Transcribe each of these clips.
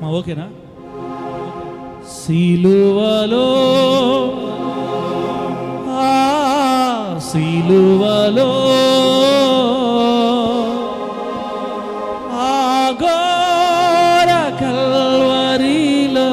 ఓకేనా? సిలువలో సిలువలో ఆగోర కల్వరిలో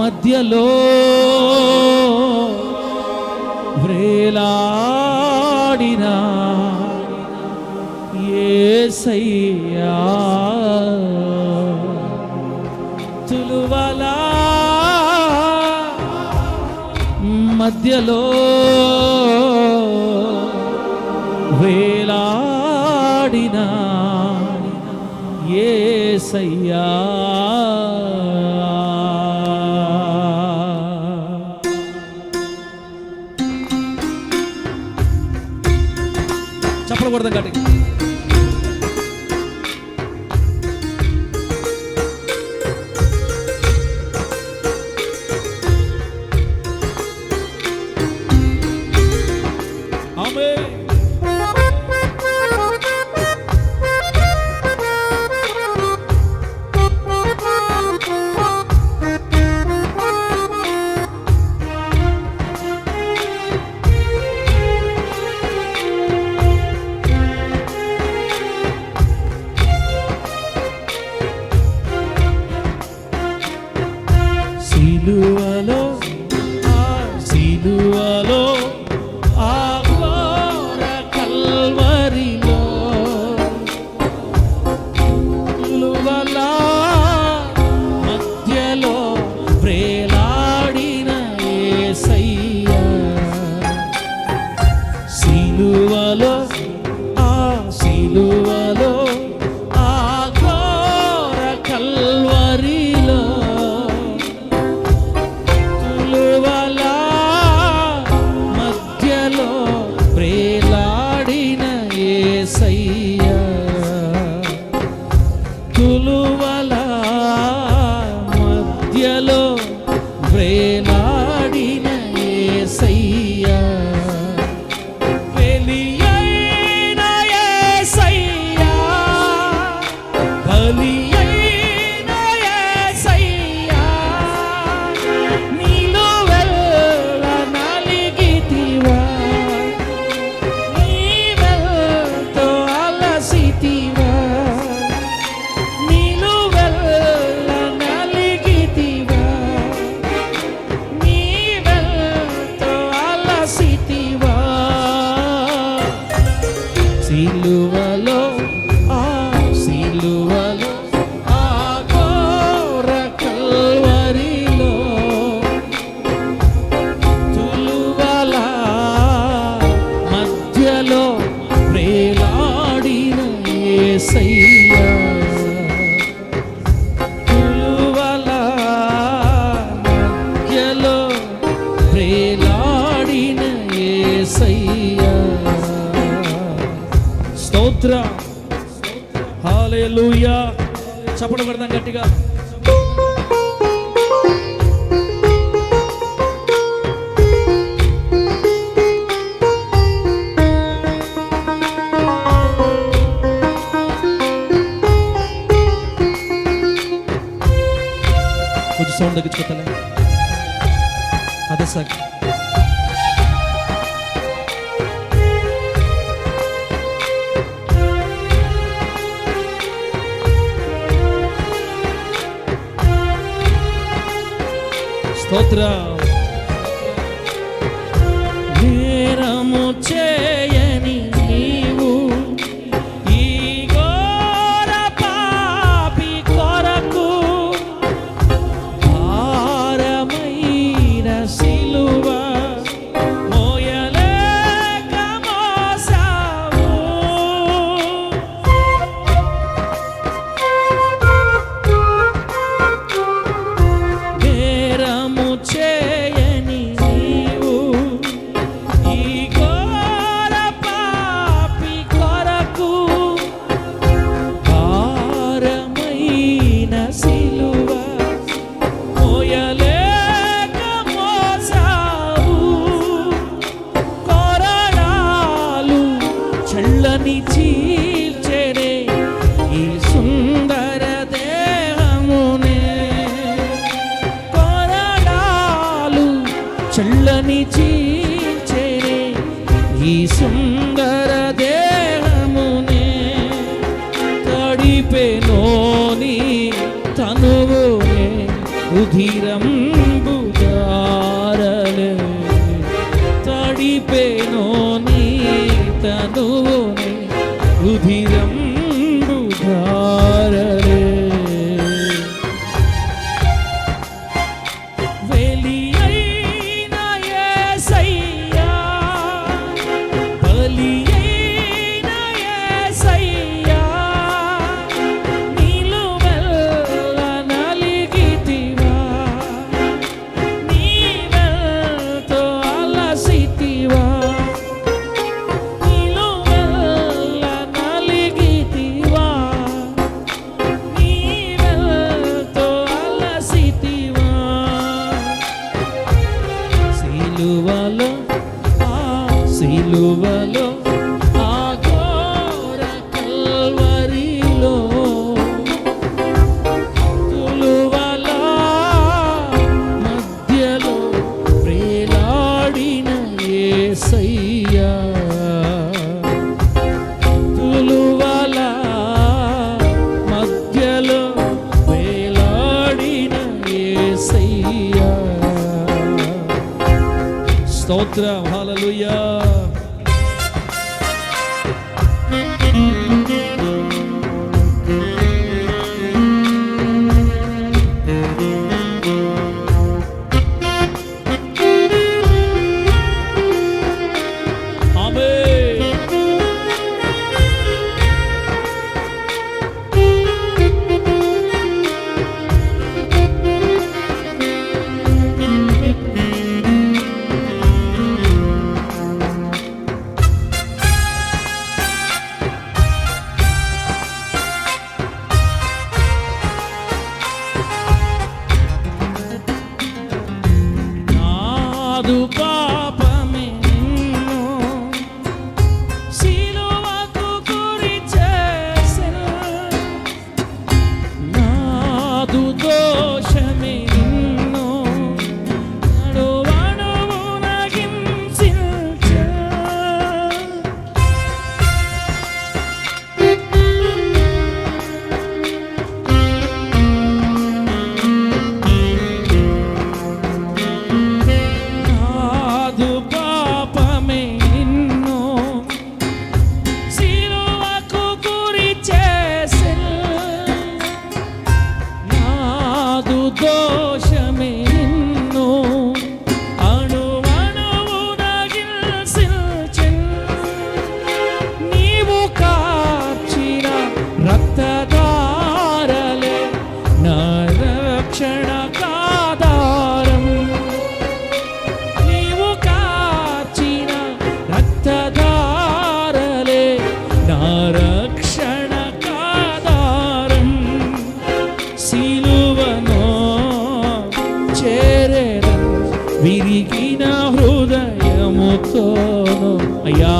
మధ్యలో వేలాడినా ఏసయ్యా. తులువలా. మధ్యలో వేలాడిన ఏసయ్యా. చెప్పకూడదు కాబట్టి చప్పుడు పెడదాం గట్టిగా కొంచెం సౌండ్ తగ్గించుకోతలే అదే సార్ Otra. నిలిపెనోని తనువునే ఉధిరం బుదారను తడిపెనోని తనువునే ఉధి అయ్యా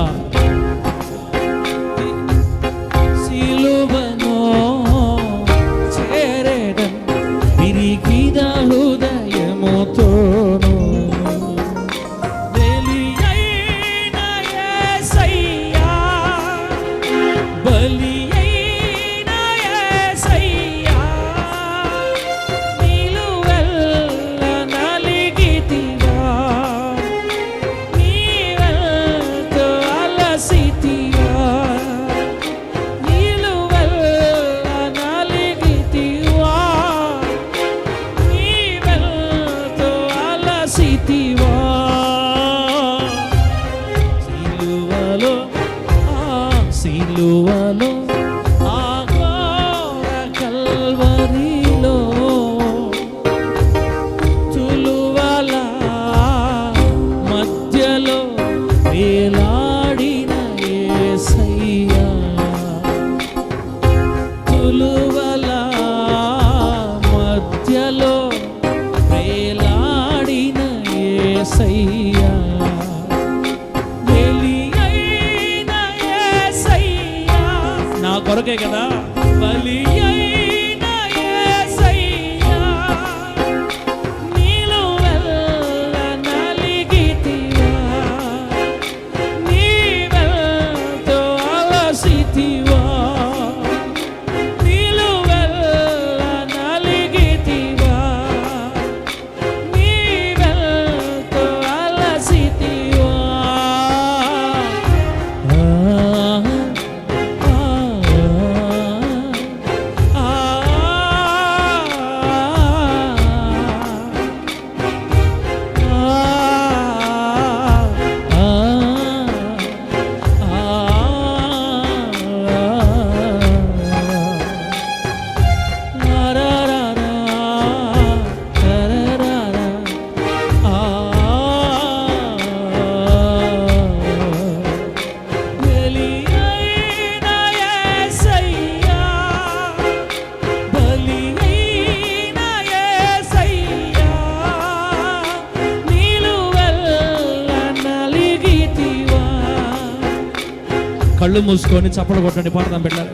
కళ్ళు మూసుకొని చప్పలు కొట్టండి పాడదాం పెట్టాలి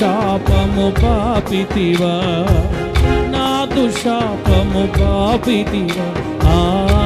శాపము పాపితివా. నా దుశాపము పాపితివా. ఆ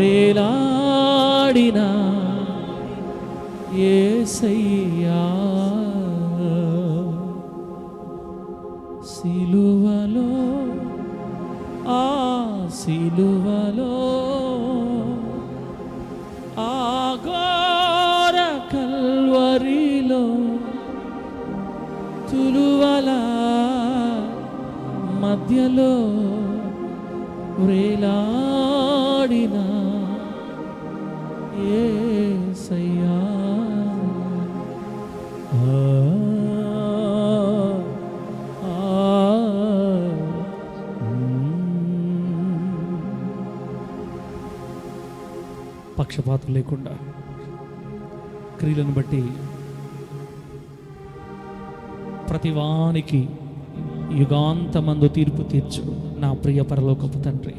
వేలాడిన ఏసయ్యా. సిలువలో ఆ సిలువలో ఆ కల్వరిలో తులువల మధ్యలో వ్రేలా పక్షపాతం లేకుండా క్రియలను బట్టి ప్రతివానికి యుగాంతమందు తీర్పు తీర్చు నా ప్రియ పరలోకపు తండ్రి.